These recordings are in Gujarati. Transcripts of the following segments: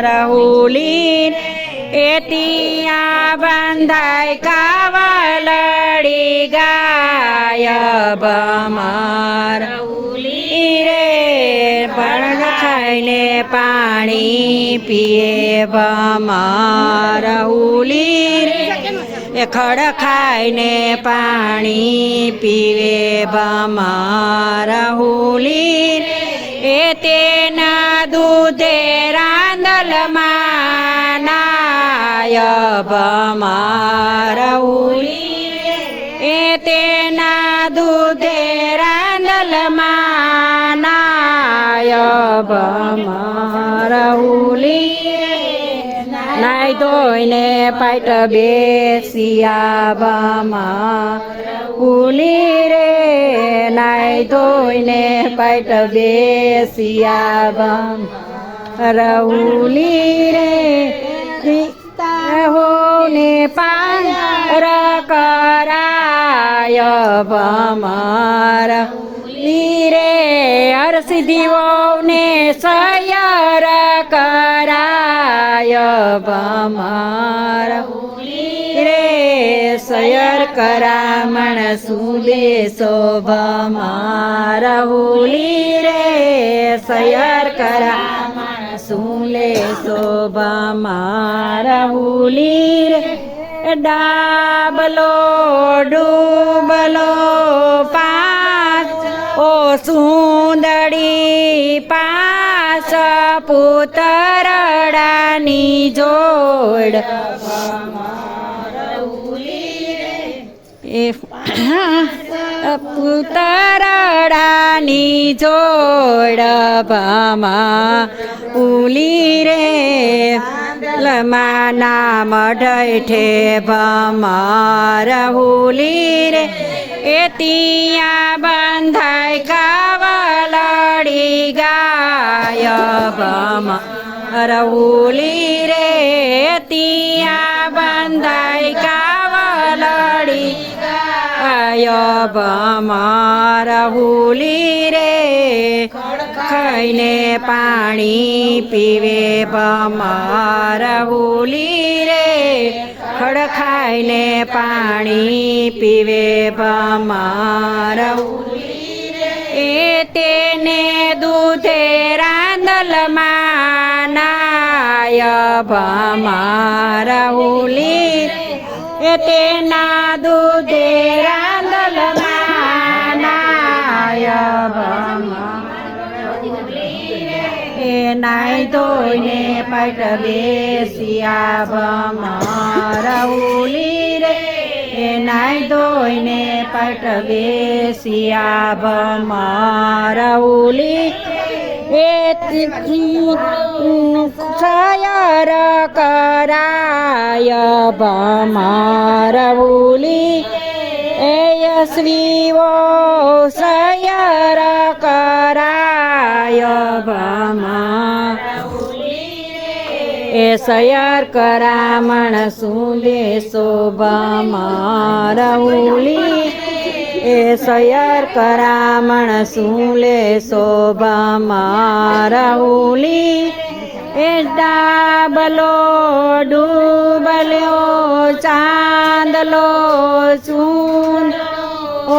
રહુલી એતિયા ત્યાં બંધાય કાવલડી ગાય બમાર રે પણ ખાઈને પાણી પીએ બમાર એ ખડ ખાઈને પાણી પીવે બમાર એ તેના દૂધે રાંદલમાં નાય બમાર નાઈ ધોઈને પાટ બેસિયાબામાં ઉલી રે નાય ધોઈને પાટ બેસિયાબામાં બામ. રઉલી રે દીતા હો ને પાર કરાય બમાર રે હરસિદ્ધિઓ ને સયર કરાય બમાર રે સયર કરામણ સુલે શોભમાર. હુલી રે સયર કરામણ સુલે શોભમાર. હુલી રે ડાબલો, ડૂબલો, પાંચ. ઓ સુંદડી પાસ પુતરડાની જોડ. એ પુતરડાની જોડ ભમા ઉલી રે. લમાના મઢે ભમાર હુલી રે. એ ત્યાં બંધાય કાવલડી ગાય ભમા રହୁલી રે ત્યાં બંધાય કાવલડી. ગાય ભમા રಹುલી રે ખાઈને પાણી પીવે બમાર હુલી રે ખડ ખાઈને પાણી પીવે બમાર એ તેને દૂધે રાંદલમાં નાય ભમાર હુલી એ તેના દૂધે રાંદલમાં નાય ધોઈને પટ બેસિયા બમાર ઉલી રે. નાઈ ધોઈને પટ બેસિયા એ સયર કરાય એ શ્રીઓ સયર કરાય ભમા એ સયર કરામણ સુલે શોભા રઉલી એ સયર કરામણ સુલે શોભા મારાઉલી એ ડાબલો ડૂબલ્યો, ચાંદલો ચૂંદ.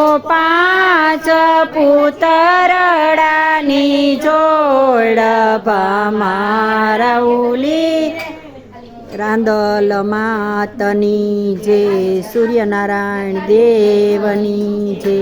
ઓ પાંચ પુતરડાની જોડ મારઉલી રાંદલ માતની જે સૂર્યનારાયણ દેવની જે